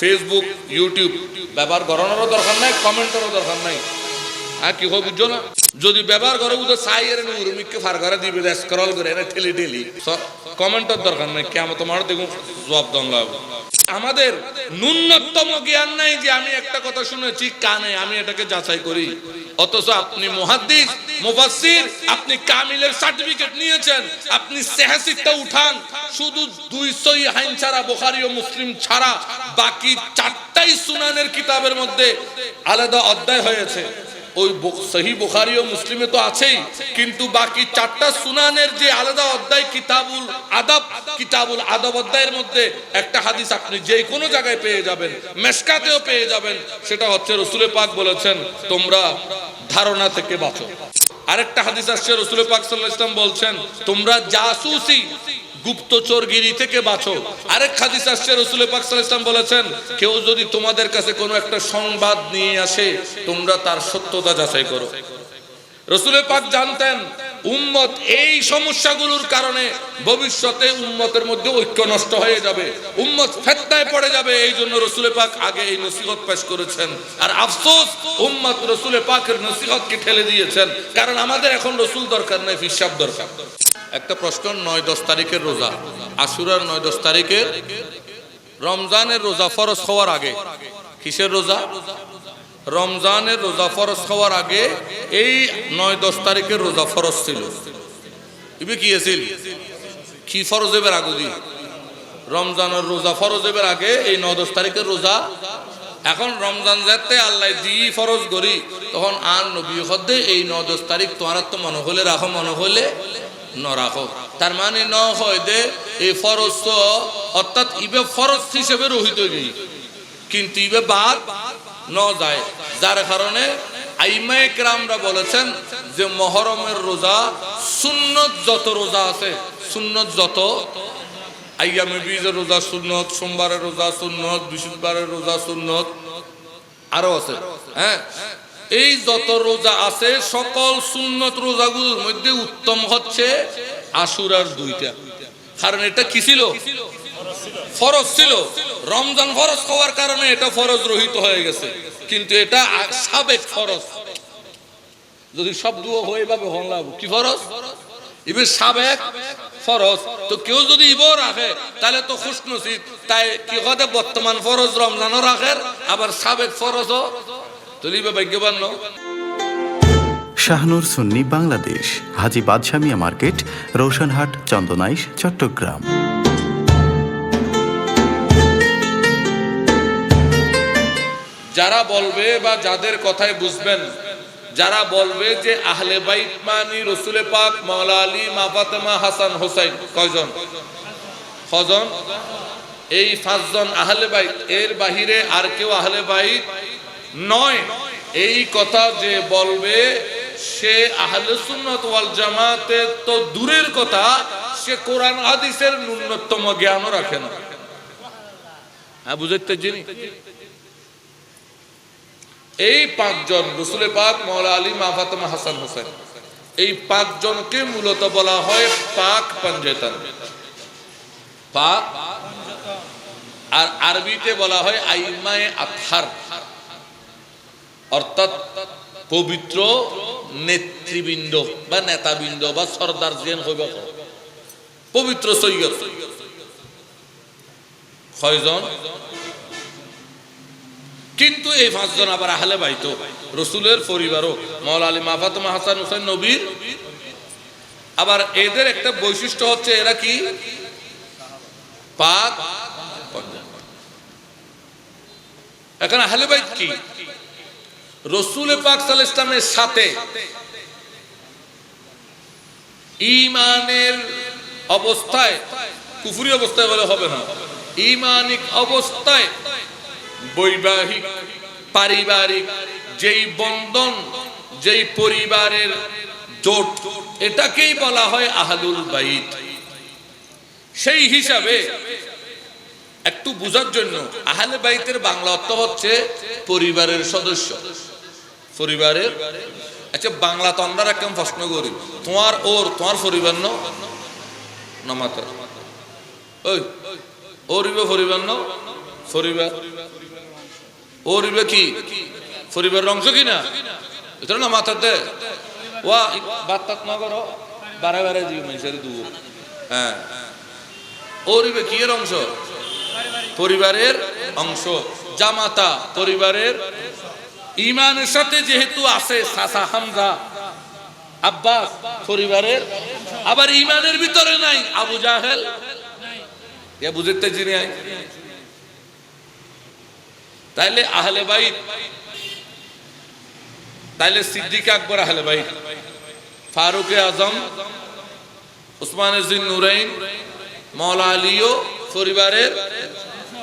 Facebook YouTube ব্যবহার করানোরও দরকার নাই কমেন্টেরও দরকার নাই। হ্যাঁ কি হয় বুঝছ না? যদি ব্যবহার করে বুঝো চাই এর উর্মিককে ফার করে দিবে স্ক্রল করে, এনে ঠেলি ঠেলি। কমেন্টের দরকার নাই কেমন তোমার দেখুন, জবাব দন আমাদের ন্যূনতম জ্ঞান নাই যে আমি একটা কথা শুনেছি, কানে আমি এটাকে যাচাই করি। অথচ আপনি মুহাদ্দিস, মুফাসসির, আপনি কামিলের সার্টিফিকেট নিয়েছেন, আপনি সেহাসিটটা উঠান, শুধু দুই সই হাইন ছাড়া বুখারী ও মুসলিম ছাড়া বাকি চারটাই সুনানের কিতাবের মধ্যে আলাদা অধ্যায় হয়েছে। ওই সহি বুখারী ও মুসলিমে তো আছেই। কিন্তু বাকি চারটা সুনানের যে আলাদা অধ্যায় কিতাবুল আদব কিতাবুল আদব অধ্যায়ের মধ্যে একটা হাদিস আপনি যে কোনো জায়গায় পেয়ে যাবেন মেসকাতেও পেয়ে যাবেন, সেটা হচ্ছে রসুলে পাক বলেছেন, তোমরা ধারণা থেকে বাঁচো। আরেকটা হাদিস আসছে, রসুল পাক সাল্লাল্লাহু আলাইহি ওয়াসাল্লাম বলছেন, তোমরা জাসুসি গুপ্তচরগিরি থেকে বাঁচো। আরেক হাদিস আসছে, রসুল পাক সাল্লাল্লাহু বলেছেন, কেউ যদি তোমাদের কাছে কোনো একটা সংবাদ নিয়ে আসে, তোমরা তার সত্যতা যাচাই করো। রসুলের পাক জানতেন, উম্মত এই সমস্যাগুলোর কারণে ভবিষ্যতে উম্মতের মধ্যে ঐক্য নষ্ট হয়ে যাবে। উম্মত ফেতনায় পড়ে যাবে, এই জন্য রসুলের পাক আগে এই নসিহত পেশ করেছেন। আর আফসোস, উম্মত রসুলের পাকের নসিহতকে ঠেলে দিয়েছেন। কারণ আমাদের এখন রসুল দরকার নাই ফিসাব দরকার। একটা প্রশ্ন, নয় দশ তারিখের রোজা। আশুরার নয় দশ তারিখের রমজানের রোজা ফরজ হওয়ার আগে। কিসের রোজা? রমজানের রোজা ফরজ হওয়ার আগে এই নয় দশ তারিখের রোজা ফরজ ছিল। ইবে কি আছিল? কি ফরজ এবার আগুদি রমজানের রোজা ফরজ এবার আগে এই নয় দশ তারিখের রোজা। এখন রমজান যাতে আল্লাহ দি ফরজ করি, তখন আর নবী হদ্দে এই ন দশ তারিখ তোমার তো মনে হলে রাখো, মনে হলে ন রাখো তার মানে ন হয় দে এই ফরজ তো, অর্থাৎ ইবে ফরজ হিসেবে রহিত গই কিন্তু ইবে বাদ ন যায়। যার কারণে আইমায়ে কেরামরা বলেছেন যে, মহরমের রোজা, সুন্নত যত রোজা আছে, সুন্নত যত, আইয়ামে বীজের রোজা সুন্নত, সোমবারের রোজা সুন্নত, বৃহস্পতিবারের রোজা সুন্নত, আরও আছে। হ্যাঁ? এই যত রোজা আছে, সকল সুন্নত রোজাগুলোর মধ্যে উত্তম হচ্ছে আশুরার দুইটা। কারণ এটা কি ছিল? ফরজ ছিল। রমজান ফরজ হওয়ার কারণে এটা ফরজ রহিত হয়ে গেছে। কিন্তু এটা সাবেক ফরজ। যদি শব্দ হয়ে ভাবে হংলাব কি ফরজ? ইবে সাবেক ফরজ। তো কেউ যদি ইবো রাখে, তাহলে তো খুশ নসিব তাই কি কথা বর্তমান ফরজ রমজানও রাখে আবার সাবেক ফরজও তো ইবে ভাগ্যবান ন শাহনুর সুন্নি বাংলাদেশ। হাজি বাদশামিয়া মার্কেট রোশনহাট চন্দনাইশ চট্টগ্রাম। যারা বলবে বা যাদের কথায় বুঝবেন যারা বলবে যে আহলে বাইত মানি রসুলে পাক মাওলা আলী মা ফাতেমা হাসান হোসাইন কয়জন? কজন? এই পাঁচজন আহলে বাইত এর বাহিরে আর কেউ আহলে বাইত নয়, এই কথা যে বলবে, সে আহলে সুন্নত ওয়াল জামাতে তো দূরের কথা, সে কোরআন, হাদিসের ন্যূনতম জ্ঞানও রাখে না। হ্যাঁ বুঝতে জিনি এই পাঁচজন, রসুলে পাক মৌলা আলী, মা ফাতেমা হাসান হোসেন, এই পাঁচজনকে মূলত বলা হয় পাক পঞ্জেতন। পাক আর আরবিতে বলা হয় আইমায়ে আতহার। অর্থাৎ পবিত্র নেতৃবৃন্দ বা নেতাবৃন্দ বা সর্দার জেন হইব পবিত্র সৈয়দ। কয়জন? কিন্তু এই পাঁচজন আবার আহলে বাইতো। রসুলের পরিবারও। মৌলা আলী মাফাতমা হাসান হোসেন নবীর। আবার এদের একটা বৈশিষ্ট্য হচ্ছে এরা কি? পাক এখন আহলে বাইত কি? রসুল পাক সাল ইসলামের সাথে ইমানের অবস্থায়, কুফুরি অবস্থায় বলে হবে না ইমানিক অবস্থায় বৈবাহিক, পারিবারিক যেই বন্ধন, যেই পরিবারের জোট, এটাকেই বলা হয় আহাদুল বাইত। সেই হিসাবে একটু বোঝার জন্য, আহলে বাইতের বাংলা অর্থ হচ্ছে পরিবারের সদস্য। পরিবারের? আচ্ছা বাংলা তো আমরা একদম প্রশ্ন করি। তোমার ওর, তোমার পরিবার ন? নমাতার ওই, ওর ইবে পরিবার কি? অংশ না? এটা না মাথাতে ওয়া না বারে বারে দিও মানুষের দু হ্যাঁ। পরিবার কি এর অংশ? পরিবারের অংশ। জামাতা পরিবারের। ইমানের সাথে যেহেতু আছে সাসা হামজা, আব্বাস পরিবারের। আবার ইমানের ভিতরে নাই, আবু জাহেল। বুঝতে চিনি তাইলে আহলে তাইলে সিদ্দিক আকবর আহলে বাইত। ফারুক আজম, উসমান নুরাইন মৌলা আলীও পরিবারের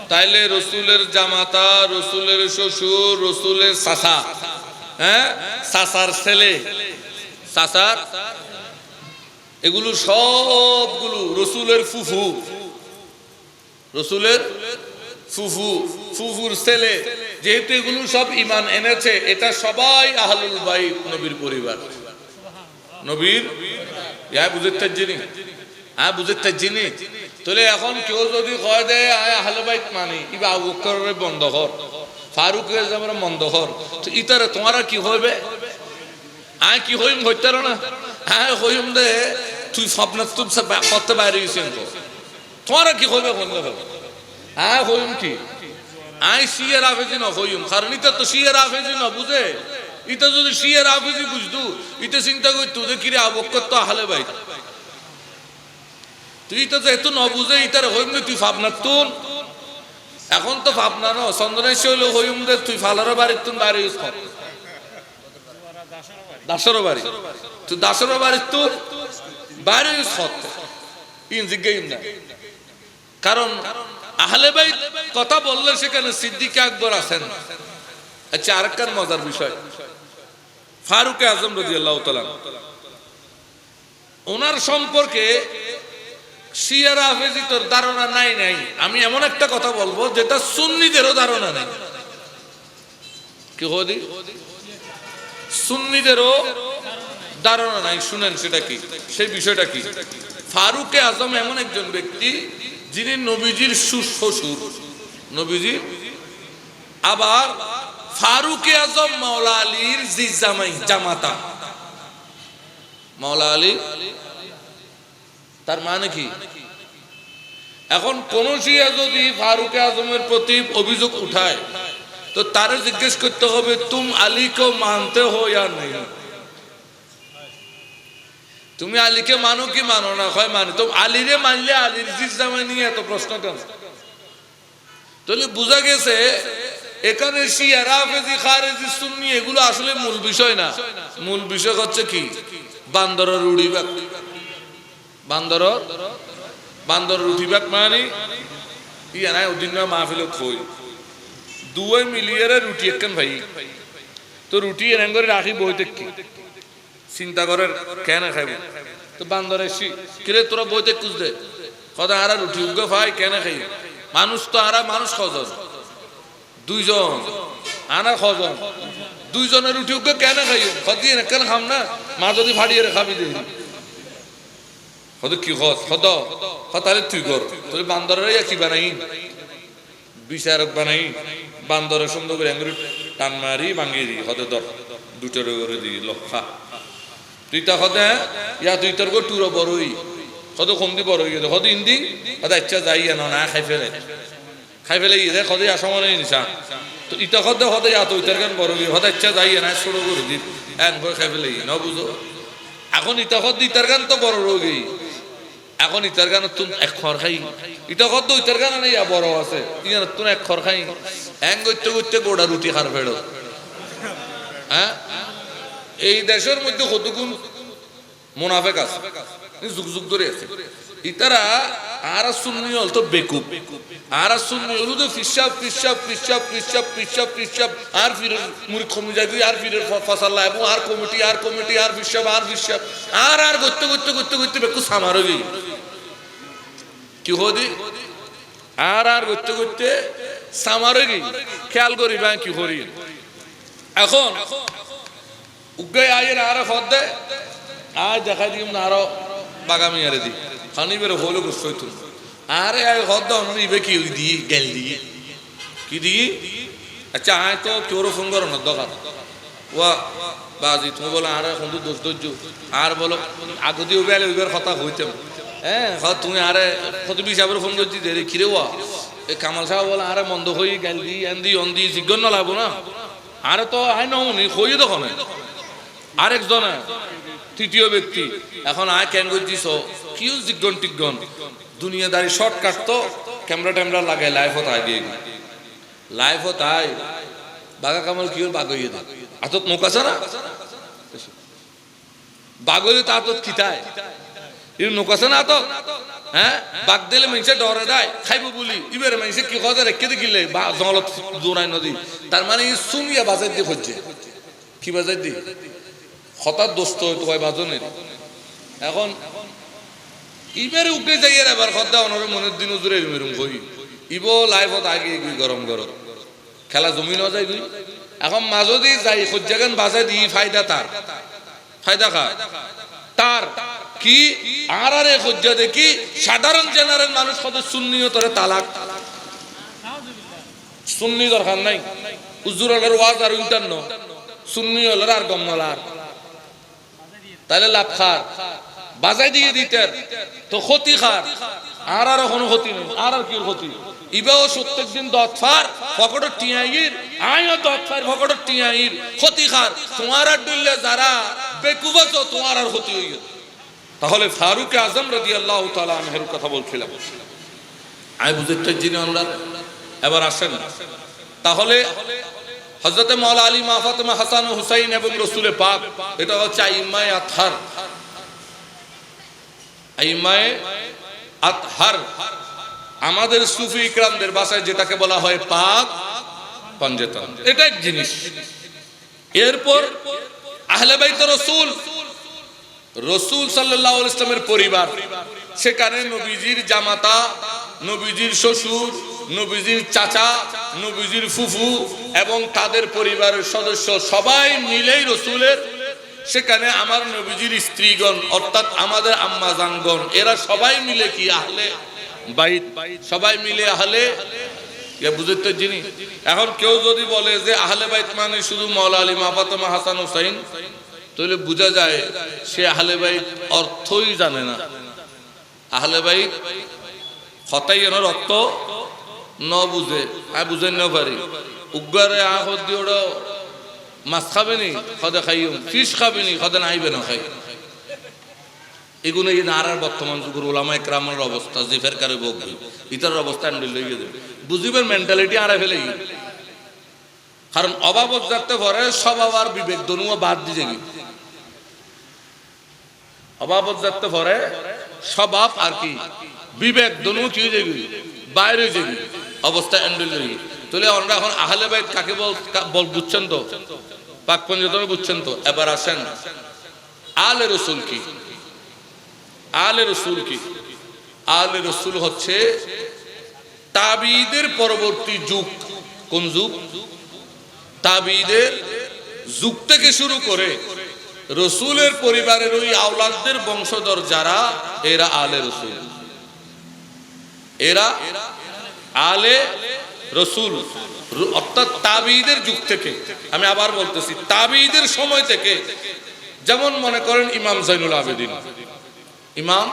তাইলে রসুলের জামাতা, রসুলের শ্বশুর, রসুলের সাসা হ্যাঁ? সাসার ছেলে। সাসার এগুলো সবগুলো রসুলের ফুফু। রসুলের ফুফু, ফুফুর ছেলে। যেহেতু এগুলো সব ইমান এনেছে, এটা সবাই আহলুল বাইত, নবীর পরিবার। নবীর? হ্যাঁ বুঝতে জিনি হ্যাঁ বুঝতে জিনি তাহলে এখন কেউ যদি কয় দে আয় আহলে মানি। ইবা আবু বকরের বন্ধ কর ফারুকের যেমন বন্ধ কর তো ইতারে তোমারা কি হইবে? আয় কি হইম হইতে না? হ্যাঁ হইম দে, তুই স্বপ্ন তুম করতে বাইরে গেছেন তো। তোমারা কি হইবে বন্ধ হবে হ্যাঁ হইম কি? আই শিয়ের আফেজি না হইম, কারণ ইটা তো শিয়ের আফেজি না, বুঝে? ইটা যদি শিয়ের আফেজি বুঝতু ইটা চিন্তা করতু যে কিরে আবক্কর তো আহলে বাইত? তুই তো যেহেতু ন বুঝে ইটার হইম তুই ভাবনা তুন এখন তো ভাবনা ন চন্দনেশ্বর হইল হইম দে, তুই ফালারও বাড়ির তুন বাড়ি ইউজ বাড়ি। তুই দাসরও বাড়ির তুন বাড়ি ইউজ না কারণ আহলে ভাই কথা বললে সেখানে সিদ্দিক আকবর আছেন। আচ্ছা আরেকটার মজার বিষয়। ফারুক আজম রাজি আল্লাহ ওনার সম্পর্কে শিয়ারা হাফেজি, তোর ধারণা নাই নাই। আমি এমন একটা কথা বলব যেটা সুন্নিদেরও ধারণা নাই। কি হদি সুন্নিদেরও ধারণা নাই। শুনেন, সেটা কি? সেই বিষয়টা কি? ফারুকে আজম এমন একজন ব্যক্তি যিনি নবীজির শ্বশুর নবীজির আবার ফারুকে আজম মাওলা আলীর জিজামাই জামাতা। মাওলা আলী? তার মানে কি? এখন কোন শিয়া যদি ফারুক আজমের প্রতি অভিযোগ উঠায়, তো তারে জিজ্ঞেস করতে হবে, তুম আলীকে মানতে হো ইয়া নেই? তুমি আলীকে মানো কি মানো না? হয় মানে তো আলীরে মানলে আলীর জিজ্ঞাসা নিয়ে এত প্রশ্ন কেন? তাহলে বোঝা গেছে, এখানে শিয়ারা ফেজি খারেজি, সুন্নি, এগুলো আসলে মূল বিষয় না। মূল বিষয় হচ্ছে কি? বান্দরের উড়ি উড়িবাক বান্দর বান্দর উঠিবাক মানে ইয়া নাই ওদিন মাহফিল খই। দুই মিলিয়ারে রুটি একখান ভাই। তো রুটি এরম করে রাখি বইতে কি চিন্তা করেন, কেন খাইব? তো বান্দর এসি, কিরে তোরা বইতে কুচ দে? কথা আরা রুটি উগ্র ভাই, কেন খাই মানুষ তো আরা মানুষ কজন দুইজন, আনা খজন। দুইজনের রুটি উগ্র কেন খাই কদিন কেন খাম না, মা যদি ফাড়িয়ে খাবি দিই হদ কি হদ হদ। হতালে তুই কর তুই বান্দরের কি বানাই? বিচারক বানাই। বান্দরের সুন্দর করে আঙ্গুরি টান মারি, ভাঙিয়ে দি হদে দর দুটোর করে দি লক্ষা। তুই তা হদে, ইয়া তুই তোর গো টুরো বড়ই হদ কমদি বড় হয়ে গেছে হদ ইন্দি, হদ ইচ্ছা যাই না না খাই ফেলে। খাই ফেলে ইয়ে হদে আসামনে নিশা। তো ইটা হদে হদে ইয়া তুই গান বড় হয়ে ইচ্ছা যাই না ছোট করে দি এন করে খাই ফেলে ন বুঝো? এখন ইটা হদ, ইতার গান তো বড় রোগী এখন ইতার গান তুম এক খর খাই ইটা কত ইতার গান নাই বড় আছে। ইয়ার তুন এক খর খাই এং গইতে গইতে গোড়া রুটি খার ফেড়ো। হ্যাঁ? এই দেশের মধ্যে কতগুণ মুনাফেক আছে? যুগ যুগ ধরে আছে। ইতারা আর তো বেকুব। আর তো আর কমে যাবি আর ফিরের ফসল লাগাবো আর কমিটি আর কমিটি, আর আর আর আর বেকু কি হদি আর আর খেয়াল করি বা কি করি এখন উগাই আয়ের আর হদে আজ দেখা দিম না আরও বাগামি আরে দি। খানি বের হলো তুম আরে আয় হদ অন্য ইবে কি দি গেল দি কি দি আচ্ছা আয় তো কেউ ফোন করো না দোকান ওয়া বাজি তুমি বলো আর তো দোষ দোষ আর বলো আগতি উবে উবের কথা হইতাম হ্যাঁ হ, তুমি আরে কত বিশ আবার ফোন করছি দেরি খিরে ওয়া? এই কামাল সাহেব বলে আরে মন্দ হই গাল দি এন দি অন দি জিজ্ঞন না না। আরে তো আয় নমনি হই তখন আরেকজনে তৃতীয় ব্যক্তি। এখন আয় কেন করছিস কিউ জিজ্ঞন টিজ্ঞন দুনিয়াদারি শর্টকাট তো, ক্যামেরা ট্যামেরা লাগে লাইফ হতায় দিয়ে লাইফ হতায় বাগা কামাল কিউর বাগইয়ে দে আতত মুখ আছে না? বাগইয়ে তো আতত খিতায়। ইউ নোক আছে না তো হ্যাঁ? বাগ দিলে মানুষে ডরে দেয়, খাইব বলি। ইবের মানুষে কি কথা রেখে দেখিলে বা জলত দৌড়ায় নদী। তার মানে ই সুমিয়া বাজার দিয়ে খুঁজছে কি বাজার দিয়ে হঠাৎ দোস্ত হইতো হয় বাজনের এখন ইবের উকে যাই এবার খদ্দা অনরে মনের দিন উজুরে এরম এরম কই ইব লাইফত আগে গই গরম গরম খেলা জমি ন যায় গই এখন মাজদি যাই, সজ্জাগান বাজাই দি, ফায়দা তার। ফায়দা খা তার। কি? আর আরে সজ্জা দেখি, সাধারণ জেনারেল মানুষ কত সুন্নিও তরে তালাক। সুন্নি দরকার নাই। উজুর হলের ওয়াজ আর ইন্টারন সুন্নি হলের আর গম্মলার। তাহলে লাভ খার বাজাই দিয়ে দিতেন। তো ক্ষতি খার আর আর কোনো ক্ষতি নেই। আর আর কি ক্ষতি? ইবাও প্রত্যেক দিন দত ফার ফকড় টিয়াইর আইও দত ফার ফকড় টিয়াইর। ক্ষতি খার তোমার আর ডুললে যারা বেকুবাচ তোমার আর ক্ষতি হয়ে তাহলে ফারুক আজম রাজি আল্লাহ তালা আনহের কথা বলছিলাম। আমি বুঝতে যিনি অনুরাগ এবার আসেন। তাহলে হজরতে মৌলা আলী মা হাসান হুসাইন এবং রসুলে পাক এটা হচ্ছে আইমায় আথার আমাদের সুফি ইকরামদের বাসায় যেটাকে বলা হয় পাক পঞ্জেতন। এটা এক জিনিস। এরপর আহলে বাইত রসুল রসুল সাল্লাহ ইসলামের পরিবার, সেখানে নবীজির জামাতা, নবীজির শ্বশুর, নবীজির চাচা, নবীজির ফুফু এবং তাদের পরিবারের সদস্য সবাই মিলেই রসুলের সেখানে আমার নবীজির স্ত্রীগণ, অর্থাৎ আমাদের আম্মা জানগণ, এরা সবাই মিলে কি আহলে বাইত? সবাই মিলে আহলে? জিনিস এখন কেউ যদি বলে যে আহলে বাইত মানে শুধু মৌলা আলী মাফাতমা হাসান হুসাইন, তাহলে বোঝা যায় সে আহলে বাইত অর্থই জানে না। আহলে বাইত হতাই এনার অর্থ ন বুঝে। আই বুঝে ন পারি। উগ্গারে আহ মাছ খাবে নি সদে খাইম ফিশ খাবে নি সদে নাইবে না খাই। এগুলো এই নারার বর্তমান যুগের ওলামা একরামের অবস্থা জিফের কারে বকবি ইতার অবস্থা আন্ডিল লইয়ে দেবে বুঝিবেন মেন্টালিটি আরে ফেলে কারণ অভাবত যাতে ভরে স্বভাব আর বিবেক দনুয়া বাদ দিয়ে যাবি অভাবত যাতে ভরে স্বভাব আর কি? বিবেক দনু কি যাবি বাইরে যাবি অবস্থা এন্ডেল তাহলে আমরা এখন আহলে বাইত কাকে বল বুঝছেন তো? পাক পঞ্চতমে বুঝছেন তো? এবার আসেন। আলে রসুল কি? আলে রসুল কি? আলে রসুল হচ্ছে তাবিদের পরবর্তী যুগ। কোন যুগ? তাবিদের যুগ থেকে শুরু করে রসুলের পরিবারের ওই আওলাদদের বংশধর যারা, এরা আলে রসুল। এরা আলে রসুল অর্থাৎ তাবিদের যুগ থেকে। আমি আবার বলতেছি তাবিদের সময় থেকে। যেমন মনে করেন ইমাম জাইনুল আবেদিন। ইমাম,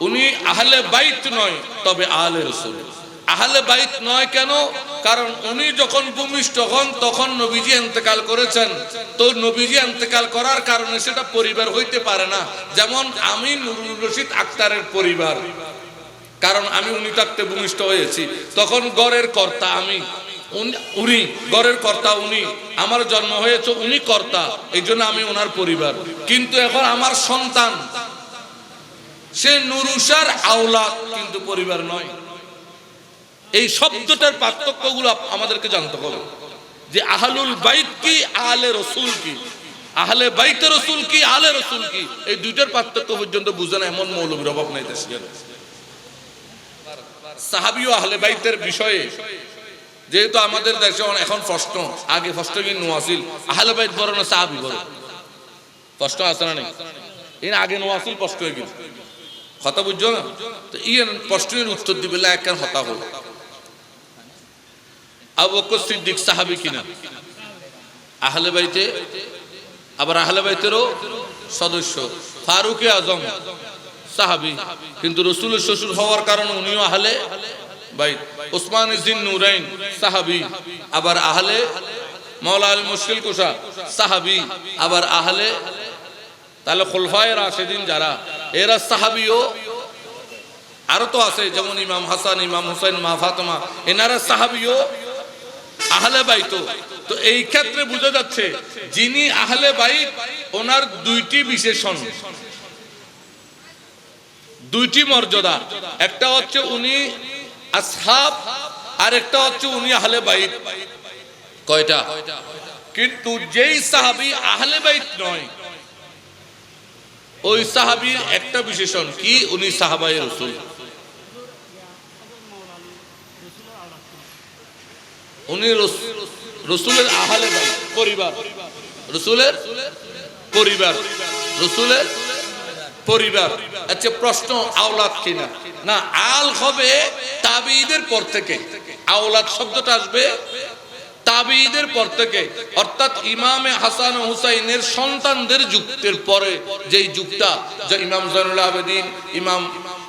উনি আহলে বাইত নয়, তবে আহলে রসুল। আহলে বাইত নয় কেন? কারণ উনি যখন ভূমিষ্ঠ হন, তখন নবীজি এন্তেকাল করেছেন। তো নবীজি এন্তেকাল করার কারণে সেটা পরিবার হইতে পারে না। যেমন আমি নুরুল রশিদ আক্তারের পরিবার। কারণ আমি উনি থাকতে ভূমিষ্ঠ হয়েছি। তখন গড়ের কর্তা আমি। উনি- গড়ের কর্তা উনি। আমার জন্ম হয়েছে উনি কর্তা। এই জন্য আমি ওনার পরিবার। কিন্তু এখন আমার সন্তান। সে নুরুষার আওলাদ, কিন্তু পরিবার নয়। এই শব্দটার পার্থক্যগুলো আমাদেরকে জানতে হবে। যে আহলুল বাইত কি, আহলে রসুল কি? আহলে বাইতে রসুল কি আলে রসুল কি? এই দুইটার পার্থক্য পর্যন্ত বুঝে না, এমন মৌলবীর অভাব নাই দেশে। সাহাবি ও আহলে বাইতের বিষয়ে, যেহেতু আমাদের দেশে এখন প্রশ্ন আগে প্রশ্ন কি নোয়াসিল আহলে বাইত বড় না সাহাবি বড়? প্রশ্ন আছে না নেই? এর আগে নোয়াসিল প্রশ্ন হয়ে গেল। কথা বুঝছ না? তো ইয়ে প্রশ্নের উত্তর দিবে এক হতা হল আবু বকর সিদ্দিক সাহাবি কিনা? আহলে বাইতে, আবার আহলে বাইতেরও সদস্য, ফারুকে আজম। সাহাবি। কিন্তু রসুলের শ্বশুর হওয়ার কারণে উনিও আহলে বাইত। ওসমান ইজিন নুরাইন সাহাবি, আবার আহলে মৌলা আলী মুশকিল কুষা সাহাবি, আবার আহলে তাহলে খোলফায় রাশেদিন যারা, এরা সাহাবিও আরও তো আছে, যেমন ইমাম হাসান, ইমাম হুসাইন, মা ফাতেমা, এনারা সাহাবিও আহলে বাইত। তো এই ক্ষেত্রে বোঝা যাচ্ছে, যিনি আহলে বাইত, ওনার দুইটি বিশেষণ। দুইটি মর্যাদা। একটা হচ্ছে উনি আসহাব আর একটা হচ্ছে উনি আহলে বাইত। কয়টা? কিন্তু যেই সাহাবি আহলে বাইত নয়, ওই সাহাবির একটা বিশেষণ, কি? উনি সাহাবাই রসুল। উনি রস- রসুলের আহলে ভাই পরিবার। রসুলের পরিবার। রসুলের পরিবার। আচ্ছা প্রশ্ন, আওলাদ কিনা? না, আল হবে তাবিদের পর থেকে। আওলাদ শব্দটা আসবে? তাবিদের পর থেকে। অর্থাৎ ইমামে হাসান হুসাইনের সন্তানদের যুক্তের পরে যেই ইমাম জয়নুল আবেদিন, ইমাম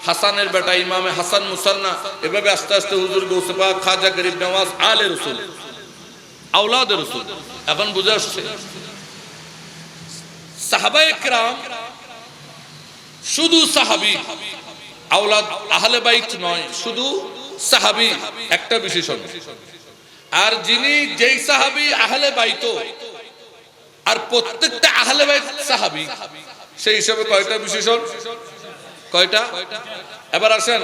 হাসানের বেটা, ইমামে হাসান মুসান্না, এভাবে আস্তে আস্তে হুজুর গৌসেফা, খাজা গরিব নওয়াজ, আলে রসুল আওলাদ রসুল। এখন বুঝে আসছে। সাহাবায়ে শুধু সাহাবি। আওলাদ আহলে বাইত নয়, শুধু সাহাবি একটা বিশেষণ। আর যিনি যেই সাহাবি আহলে বাইত আর প্রত্যেকটা আহলে বাইত সাহাবি, সেই হিসাবে কয়টা বিশেষণ? কয়টা? এবার আসেন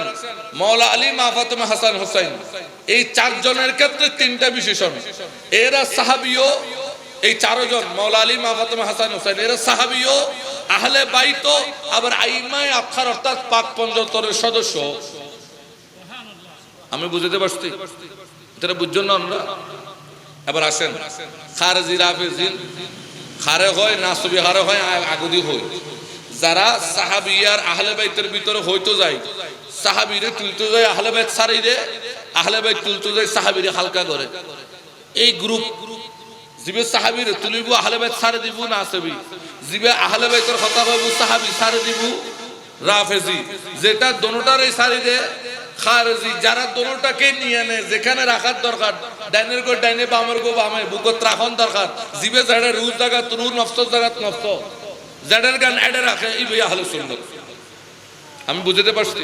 মৌলা আলী মা ফাতেমা হাসান হোসাইন। এই চারজনের ক্ষেত্রে তিনটা বিশেষণ। এরা সাহাবিও এই চারজন মৌলা আলী মা ফাতেমা হাসান হোসেন এরা সাহাবিও, আহলে বাইত, আবার আইমায় আখার অর্থাৎ পাক পঞ্চতরের সদস্য। আমি বুঝতে পারছি? এটা বুঝছেন না আমরা? এবার আসেন। খারজি রাফেজিন খারে হয়, নাসবি হারে হয় আগুদি হয়। যারা সাহাবিয়ার আহলে বাইতের ভিতরে হইতো যায়, সাহাবিরে তুলতে যায়, আহলে বাইত সারিরে আহলে বাইত তুলতে যায়, সাহাবিরে হালকা করে। এই গ্রুপ জিবে সাহাবিরে তুলিব আহলে বাইত সারে দিব নাসবি জিবে আহলে বাইতের কথা কইব সাহাবি সারে দিব, রাফেজি। যেটা দোনোটারই সারি দে, খারজি। যারা দোনোটাকে নিয়ে নেয় যেখানে রাখার দরকার, ডাইনের গো ডাইনে, বামের গো বামে, বুকত রাখন দরকার। জিবে জাড়ে রুজ জায়গা রু নফস জায়গাত নফস। জাড়ের গান এডে রাখে ভাই আহলে সুন্নত। আমি বুঝতে পারছি?